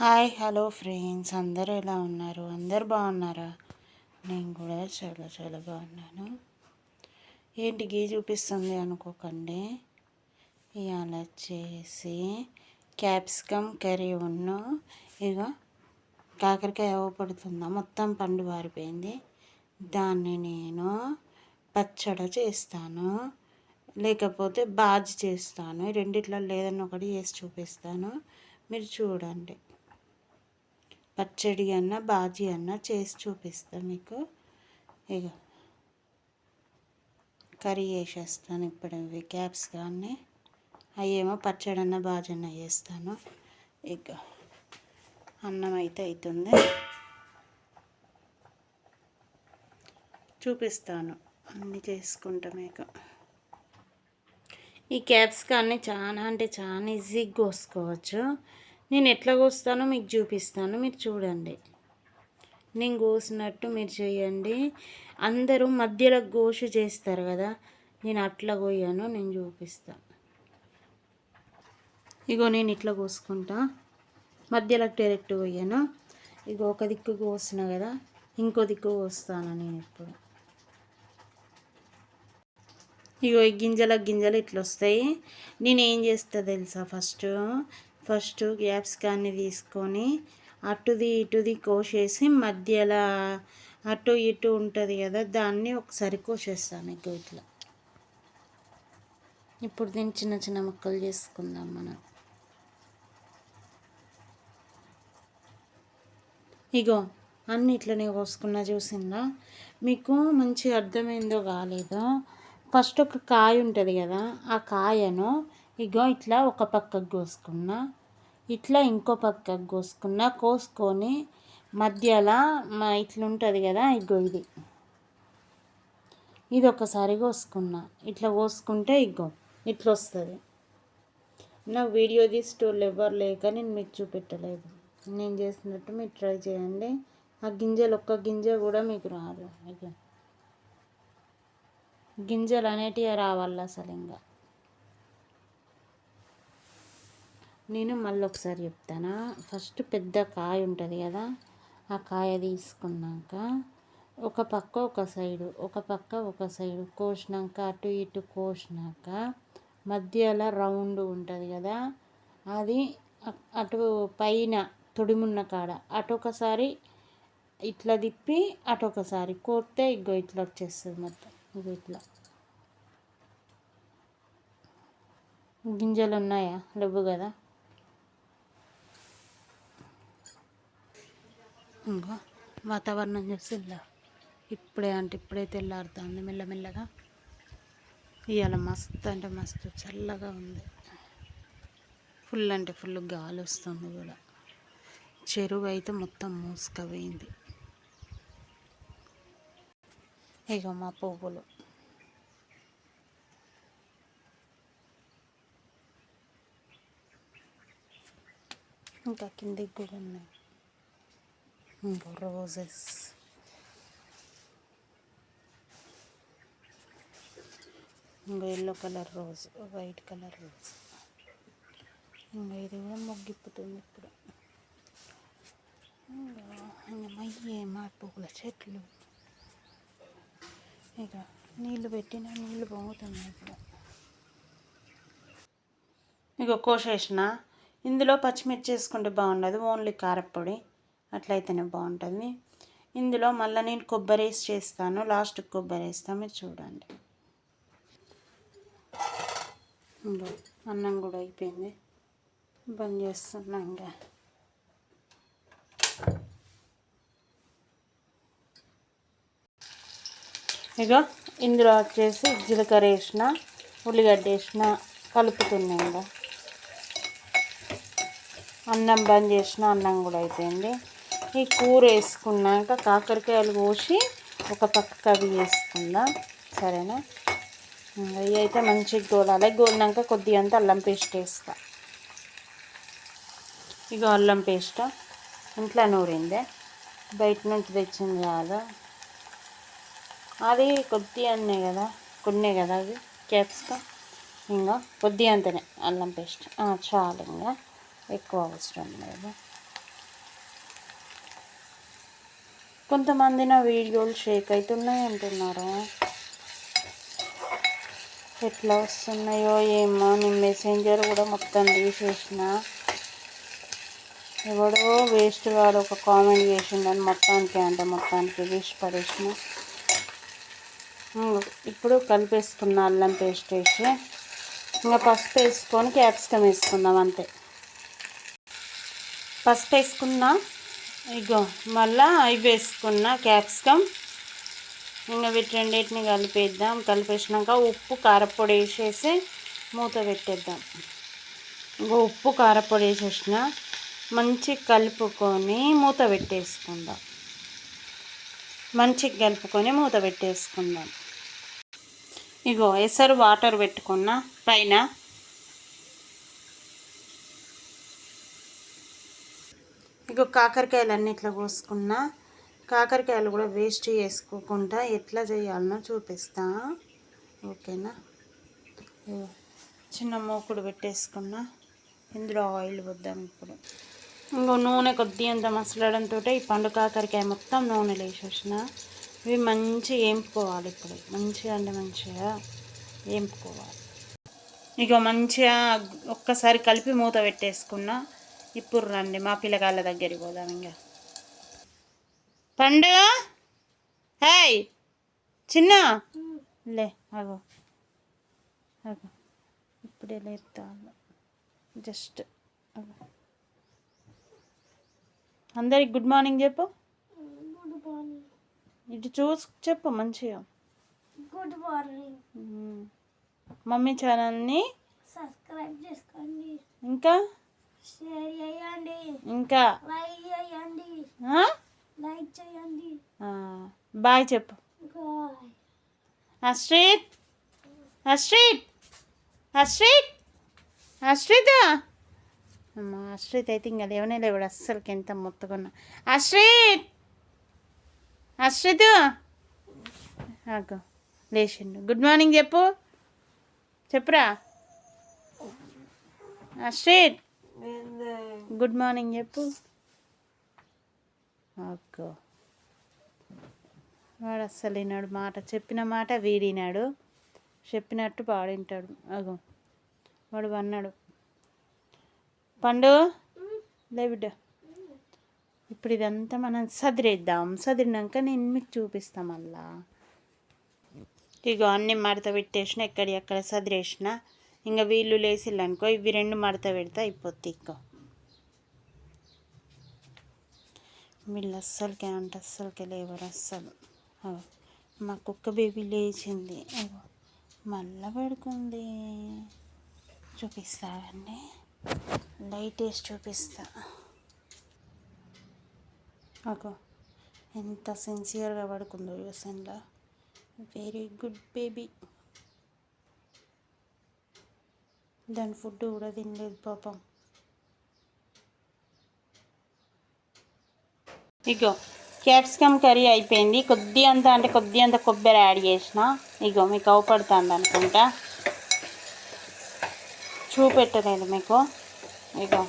Hi hello friends. అందరూ ఎలా ఉన్నారు? అందరు బాగున్నారా? నేను కూడా చాలా చాలా బాగున్నాను. ఏంటి గీ చూపిస్తుంది అనుకోకండి. ఇవాళ వచ్చేసి క్యాప్సికమ్ కర్రీ ఉన్న. ఇక కాకరకాయ ఇవ్వబడుతుందా మొత్తం పండు వారిపోయింది. దాన్ని నేను పచ్చడి చేస్తాను. లేకపోతే బాజ్ చేస్తాను. రెండిట్లో లేదన్న ఒకటి చేసి చూపిస్తాను. మీరు చూడండి. పచ్చడి అన్న బాజీ అన్న చేసి చూపిస్తాను మీకు. ఇక కర్రీ వేసేస్తాను ఇప్పుడు ఇవి క్యాప్స్ కానీ అయ్యేమో పచ్చడి అన్న బాజీ అన్న వేస్తాను ఇక అన్నం అయితే అవుతుంది చూపిస్తాను. అన్నీ చేసుకుంటాం ఇక ఈ క్యాప్స్ కానీ చాలా అంటే చాలా ఈజీగా కోసుకోవచ్చు. నేను ఎట్లా కోస్తానో మీకు చూపిస్తాను మీరు చూడండి. నేను కోసినట్టు మీరు చేయండి. అందరూ మధ్యలో గోషు చేస్తారు కదా నేను అట్లా కోయాను నేను చూపిస్తాను ఇగో నేను ఇట్లా కోసుకుంటా. మధ్యలో డైరెక్ట్ పోయాను ఇగో ఒక దిక్కు కోసిన కదా ఇంకో దిక్కు కోస్తాను నేను ఇప్పుడు ఇగో ఈ గింజల గింజలు ఇట్లా వస్తాయి. నేను ఏం చేస్తా తెలుసా ఫస్ట్? ఫస్ట్ క్యాప్సికాన్ని తీసుకొని అటుది ఇటుది కోసేసి మధ్యలో అటు ఇటు ఉంటుంది కదా దాన్ని ఒకసారి కోసేస్తాను ఇక ఇట్లా. ఇప్పుడు దీన్ని చిన్న చిన్న ముక్కలు చేసుకుందాం మనం. ఇగో అన్ని ఇట్లనే కోసుకున్నా చూసిందా? మీకు మంచి అర్థమైందో కాలేదో? ఫస్ట్ ఒక కాయ ఉంటుంది కదా ఆ కాయను ఇగో ఇట్లా ఒక పక్కకు కోసుకున్నా. ఇట్లా ఇంకో పక్కకు కోసుకున్న కోసుకొని మధ్యలో మా ఉంటుంది కదా ఇగో ఇది. ఇది ఒకసారి కోసుకున్నా. ఇట్లా కోసుకుంటే ఇగో ఇట్లా వస్తుంది నాకు వీడియో తీసి టోళ్ళు ఎవరు లేక నేను మీకు చూపెట్టలేదు. నేను చేసినట్టు మీరు ట్రై చేయండి. ఆ గింజలు ఒక్క గింజ కూడా మీకు రాదు. ఇక గింజలు అనేటివి రావాలి అసలు ఇంకా నేను మళ్ళీ ఒకసారి చెప్తాను? ఫస్ట్ పెద్ద కాయ ఉంటుంది కదా ఆ కాయ తీసుకున్నాక ఒక పక్క ఒక సైడు ఒక పక్క ఒక సైడు కోసినాక అటు ఇటు కోసినాక మధ్యలో రౌండ్ ఉంటుంది కదా అది అటు పైన తొడిమున్న కాడ అటు ఒకసారి ఇట్లా తిప్పి అటు ఒకసారి కోస్తే ఇగో ఇట్లా వచ్చేస్తుంది మొత్తం ఇగో ఇట్లా. గింజలు ఉన్నాయా? లేవు కదా? ఇంకో వాతావరణం చూసి ఇప్పుడే అంటే ఇప్పుడే తెల్లారుతుంది మెల్లమెల్లగా. ఇవాళ మస్తు అంటే మస్తు చల్లగా ఉంది. ఫుల్ అంటే ఫుల్ గాలి వస్తుంది కూడా. చెరువు అయితే మొత్తం మూసుకపోయింది. ఇక మా పువ్వులు. ఇంకా కిందికి కూడా ఉన్నాయి. రోజెస్ ఇంకా yellow colour rose white colour rose ఇంకా ఇది కూడా మొగ్గిప్పుతుంది ఇప్పుడు. మయ్యే మా పువ్వుల చెట్లు. ఇక నీళ్ళు పెట్టిన నీళ్ళు పొంగుతున్నాయి ఇప్పుడు. ఇక కోసేసిన. ఇందులో పచ్చిమిర్చి వేసుకుంటే బాగుండదు ఓన్లీ కారపొడి అట్లయితేనే బాగుంటుంది. ఇందులో మళ్ళీ నేను కొబ్బరి వేసి చేస్తాను. లాస్ట్ కొబ్బరి వేస్తాను మీరు చూడండి. ఇంకో అన్నం కూడా అయిపోయింది. బంద్ చేస్తున్నాం ఇంకా. ఇక ఇందులో వచ్చేసి జీలకర్ర వేసిన ఉల్లిగడ్డ వేసిన కలుపుతున్నాయి ఇంకా అన్నం బంద్ చేసిన అన్నం కూడా అయిపోయింది. ఈ కూర వేసుకున్నాక కాకరకాయలు కోసి ఒక పక్క అవి వేసుకుందాం సరేనా? ఇవి అయితే మంచిగా గోలాలి. గోలినాక కొద్దిగా అంతా అల్లం పేస్ట్ వేస్తా. ఇక అల్లం పేస్ట్. ఇంట్లో నూరిందే. బయట నుంచి తెచ్చింది కాదు. అది కొద్ది అన్నే కదా. కొన్నే కదా అది. క్యాప్సికమ్. ఇంకా కొద్దిగా అంతనే అల్లం పేస్ట్. చాలు ఇంకా. ఎక్కువ అవసరం లేదు. కొంతమంది నా వీడియోలు షేక్ అవుతున్నాయి అంటున్నారు. ఎట్లా వస్తున్నాయో ఏమో నేను మెసెంజర్ కూడా మొత్తం తీసేసిన ఎవడో వేస్ట్ వాడు ఒక కామెంట్ చేసిండని మొత్తానికి అంటే మొత్తానికి వేస్ట్ పడేసిన. ఇప్పుడు కలిపేసుకున్న అల్లం పేస్ట్ వేసి ఇంకా పసుపు వేసుకొని క్యాప్సికమ్ వేసుకుందాం అంతే. పసుపు వేసుకున్నా ఇగో మళ్ళా అవి వేసుకున్న క్యాప్సికమ్. ఇంకా వీటి రెండింటిని కలిపేద్దాం. కలిపేసినాక ఉప్పు కారపొడి వేసేసి మూత పెట్టేద్దాం. ఇంకో ఉప్పు కారపొడి వేసేసిన మంచి కలుపుకొని మూత పెట్టేసుకుందాం. మంచిగా కలుపుకొని మూత పెట్టేసుకుందాం. ఇగో ఎసరు వాటర్ పెట్టుకున్న పైన ఇగో కాకరకాయలు అన్నీ ఇట్లా కోసుకున్నా కాకరకాయలు కూడా వేస్ట్ చేసుకోకుండా ఎట్లా చేయాలనో చూపిస్తా. ఓకేనా? చిన్న మూకుడు పెట్టేసుకున్నా. ఇందులో ఆయిల్ వద్దాం ఇప్పుడు. ఇంకో నూనె కొద్ది అంత మసలడంతో ఈ పండు కాకరకాయ మొత్తం నూనె వేసేసిన ఇవి మంచిగా వేంపుకోవాలి ఇప్పుడు. మంచిగా అంటే మంచిగా ఏంపుకోవాలి. ఇక మంచిగా ఒక్కసారి కలిపి మూత పెట్టేసుకున్నా. ఇప్పుడు రండి మా పిల్లగాళ్ళ దగ్గరికి పోదాం ఇంకా. పండు హాయ్ చిన్న. లే అగో. అగో ఇప్పుడే లేపుతాను. జస్ట్ అగో. అందరికి గుడ్ మార్నింగ్ చెప్పు. ఇటు చూసి చెప్పు మంచిగా. Good morning. మ్మ్. మమ్మీ ఛానల్ని సబ్స్క్రైబ్ చేసుకోండి. ఇంకా? ఇంకా? బాయ్ చెప్పు. అశ్రిత్. అశ్రిత్. అశ్రిత్. అశ్రిత. అమ్మ అశ్రిత్ అయితే ఇంకా లేవనే లేవాడు అస్సలకి ఎంత మొత్తకున్నా. అశ్రిత్. అశ్రిత్. ఆగు. లేచిండు. గుడ్ మార్నింగ్ చెప్పు. చెప్పురా. అశ్రిత్. గుడ్ మార్నింగ్ చెప్పు. అక్కో. వాడు అస్సలు వినాడు మాట. చెప్పిన మాట వీడినాడు. చెప్పినట్టు పాడింటాడు. అగో. వాడు అన్నాడు. పండు లే బిడ్డ. ఇప్పుడు ఇదంతా మనం సదిరేద్దాం. సదిరినాక నేను మీకు చూపిస్తాం మళ్ళా. ఇగో అన్ని మడత పెట్టేసిన ఎక్కడి ఎక్కడ సదిరేసిన ఇంకా వీళ్ళు లేసిల్లు అనుకో ఇవి రెండు మడత పెడితే అయిపోద్ది ఇంకో. వీళ్ళు అస్సలకే అంటే అస్సలకే లేవరు అస్సలు. మా కుక్క బేబీ లేచింది. అగో, మళ్ళా పడుకుంది. చూపిస్తావండి లైట్ వేసి చూపిస్తా. అగో ఎంత సిన్సియర్గా పడుకుందో యూసన్లో వెరీ గుడ్ బేబీ దాని ఫుడ్ కూడా తినలేదు పాపం. ఇగో క్యాప్సికమ్ కర్రీ అయిపోయింది. కొద్ది అంత అంటే కొద్ది అంత కొబ్బరి యాడ్ చేసిన. ఇగో మీకు అవపడుతుంది అనుకుంటా. చూపెట్టలేదు మీకు. ఇగో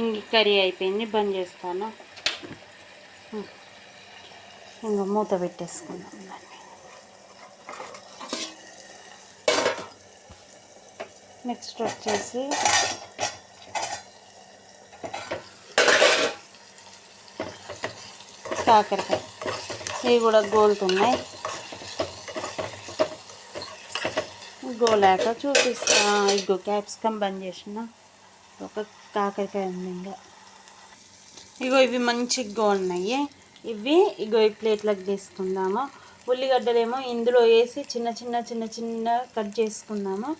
ఇంక కర్రీ అయిపోయింది బంద్ చేస్తాను. ఇంకా మూత పెట్టేసుకుందాం దాన్ని. నెక్స్ట్ వచ్చేసి కాకరకాయ. ఇవి కూడా గోలుతున్నాయి. గోలాక చూపిస్తా. ఇగో క్యాప్సికమ్ బంద్ చేసిన. ఒక కాకరకాయ ఉంది ఇంకా. ఇగో ఇవి మంచిగా ఉన్నాయి. ఇవి ఇగో ఈ ప్లేట్లకు తీసుకుందాము. ఉల్లిగడ్డలేమో ఇందులో వేసి చిన్న చిన్న చిన్న చిన్న కట్ చేసుకుందాము.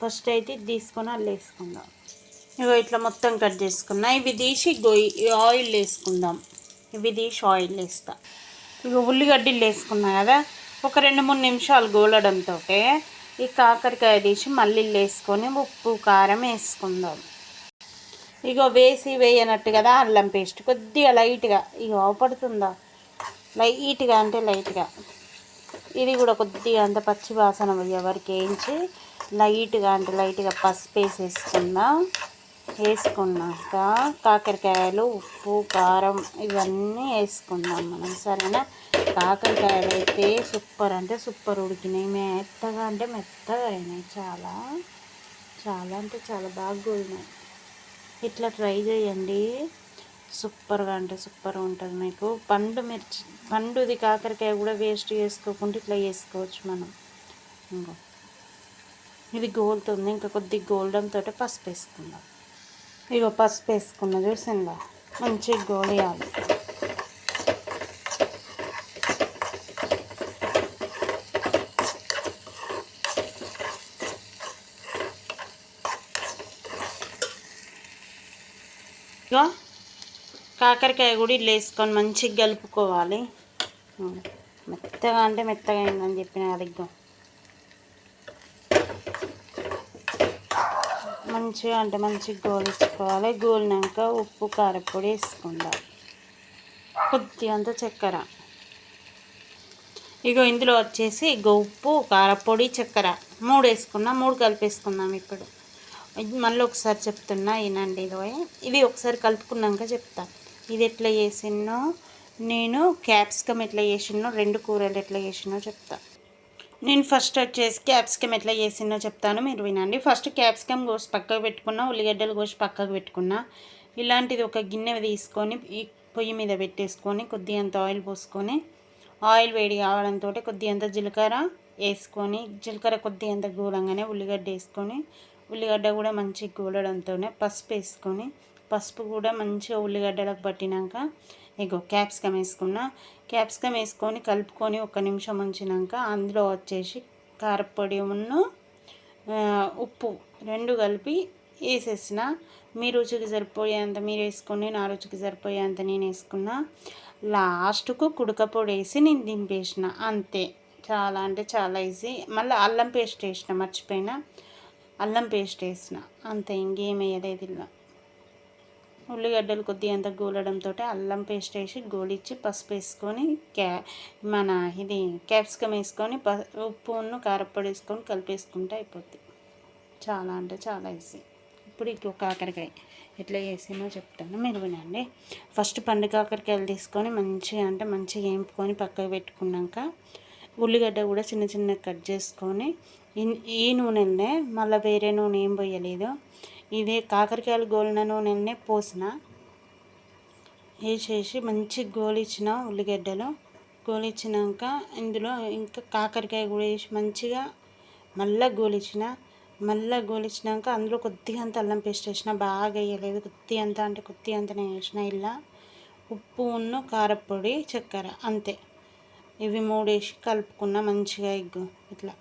ఫస్ట్ అయితే తీసుకొని అల్లు వేసుకుందాం. ఇగో ఇట్లా మొత్తం కట్ చేసుకున్నా. ఇవి తీసి ఇగో ఆయిల్ వేసుకుందాం. ఇవి తీసి ఆయిల్ వేస్తా. ఇక ఉల్లిగడ్డలు వేసుకున్నా కదా ఒక రెండు మూడు నిమిషాలు గోలడంతో ఈ కాకరకాయ తీసి మళ్ళీ వేసుకొని ఉప్పు కారం వేసుకుందాం. ఇగో వేసి వేయనట్టు కదా అల్లం పేస్ట్. కొద్దిగా లైట్గా ఇగో అవపడుతుందా లైట్గా అంటే లైట్గా. ఇది కూడా కొద్దిగా అంత పచ్చి వాసన వరకు వేయించి లైట్గా అంటే లైట్గా పసుపు వేసేసుకుందాం వేసుకున్నాక కాకరకాయలు ఉప్పు కారం ఇవన్నీ వేసుకుందాం మనం. సరేనా? కాకరకాయలు అయితే సూపర్ అంటే సూపర్ ఉడికినాయి. మెత్తగా అంటే మెత్తగా అయినాయి. చాలా చాలా అంటే చాలా బాగా కూలినాయి ఇట్లా ట్రై చేయండి. సూపర్గా అంటే సూపర్గా ఉంటుంది మీకు. పండు మిర్చి పండుది కాకరకాయ కూడా వేస్ట్ చేసుకోకుండా ఇట్లా చేసుకోవచ్చు మనం. ఇంకో. ఇది గోల్తుంది. ఇంకా కొద్ది గోల్డెన్ తోటి పసుపు వేసుకుందాం ఇగో పసుపు వేసుకున్న చూసిందా? మంచిగా గోలియాలి. ఇగో కాకరకాయ కూడా ఇట్లా వేసుకొని మంచిగా కలుపుకోవాలి. మెత్తగా అంటే మెత్తగా అయిందని చెప్పిన కదా మంచిగా అంటే మంచిగా గోలించుకోవాలి. గోలినాక ఉప్పు కారపొడి వేసుకుందాం. కొద్దిగా అంత చక్కెర. ఇగో ఇందులో వచ్చేసి ఇగో ఉప్పు కారపొడి చక్కెర. మూడు వేసుకున్నాం మూడు కలిపేసుకుందాం ఇప్పుడు. ఇది మళ్ళీ ఒకసారి చెప్తున్నా వినండి ఇది ఇవి ఒకసారి కలుపుకున్నాక చెప్తా. ఇది ఎట్లా చేసినో నేను క్యాప్సికమ్ ఎట్లా చేసినో రెండు కూరలు ఎట్లా చేసినో చెప్తా. నేను ఫస్ట్ వచ్చేసి క్యాప్సికమ్ ఎట్లా చేసినో చెప్తాను మీరు వినండి. ఫస్ట్ క్యాప్సికమ్ కోసి పక్కకు పెట్టుకున్నా ఉల్లిగడ్డలు కోసి పక్కకు పెట్టుకున్నా. ఇలాంటిది ఒక గిన్నె తీసుకొని ఈ పొయ్యి మీద పెట్టేసుకొని కొద్దిగంత ఆయిల్ పోసుకొని ఆయిల్ వేడి కావడంతో కొద్దిగంత జీలకర్ర వేసుకొని జీలకర్ర కొద్దిగంత గూలంగానే ఉల్లిగడ్డ వేసుకొని ఉల్లిగడ్డ కూడా మంచిగా గూలడంతోనే పసుపు వేసుకొని పసుపు కూడా మంచిగా ఉల్లిగడ్డలకు పట్టినాక ఇగో క్యాప్సికమ్ వేసుకున్న. క్యాప్సికమ్ వేసుకొని కలుపుకొని ఒక నిమిషం ఉంచినాక అందులో వచ్చేసి కారపొడి ఉన్ను ఉప్పు రెండు కలిపి వేసేసిన. మీ రుచికి సరిపోయేంత మీరు వేసుకొని నా రుచికి సరిపోయేంత నేను వేసుకున్నా. లాస్ట్కు కుడకపొడి వేసి నేను దింపేసిన. అంతే. చాలా అంటే చాలా ఈజీ. మళ్ళీ అల్లం పేస్ట్ వేసిన మర్చిపోయినా. అల్లం పేస్ట్ వేసిన. అంతే ఇంకేం వేయలేదు ఇలా ఉల్లిగడ్డలు కొద్దిగా అంత గోలడంతో అల్లం పేస్ట్ వేసి గోలిచ్చి పసుపు వేసుకొని క్యా మన ఇది క్యాప్సికమ్ వేసుకొని ప ఉప్పును కారప్పొడి వేసుకొని కలిపేసుకుంటే అయిపోద్ది. చాలా అంటే చాలా ఈజీ. ఇప్పుడు ఇంకో కాకరకాయ ఎట్లా చేసామో చెప్తాను. మీరు వినండి. ఫస్ట్ పండు కాకరకాయలు తీసుకొని మంచిగా అంటే మంచిగా వేపుకొని పక్కకు పెట్టుకున్నాక ఉల్లిగడ్డ కూడా చిన్న చిన్న కట్ చేసుకొని ఈ నూనెలనే మళ్ళీ వేరే నూనె ఏం పోయలేదు. ఇదే కాకరకాయలు గోలిన నూనెలనే పోసిన. వేసేసి మంచి గోలిచ్చిన ఉల్లిగడ్డలు. గోలిచ్చినాక ఇందులో ఇంకా కాకరకాయ కూడా వేసి మంచిగా మళ్ళా గోలిచ్చిన. మళ్ళీ గోలిచ్చినాక అందులో కొద్దిగా అంత అల్లం పేస్ట్ వేసిన బాగా వేయలేదు. కొద్ది అంత అంటే కొద్దిగా అంతనే వేసిన ఇలా. ఉప్పు ఉన్ను కారపొడి చక్కెర అంతే. ఇవి మూడేసి కలుపుకున్న మంచిగా ఎగ్గు. ఇట్లా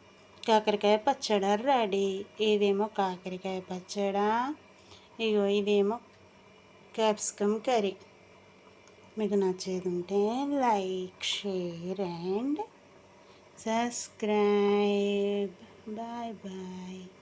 కాకరకాయ పచ్చడి రెడీ. ఇదేమో కాకరకాయ పచ్చడా. ఇగో ఇదేమో క్యాప్సికమ్ కర్రీ. మీకు నచ్చేది ఉంటే like share and subscribe. Bye bye.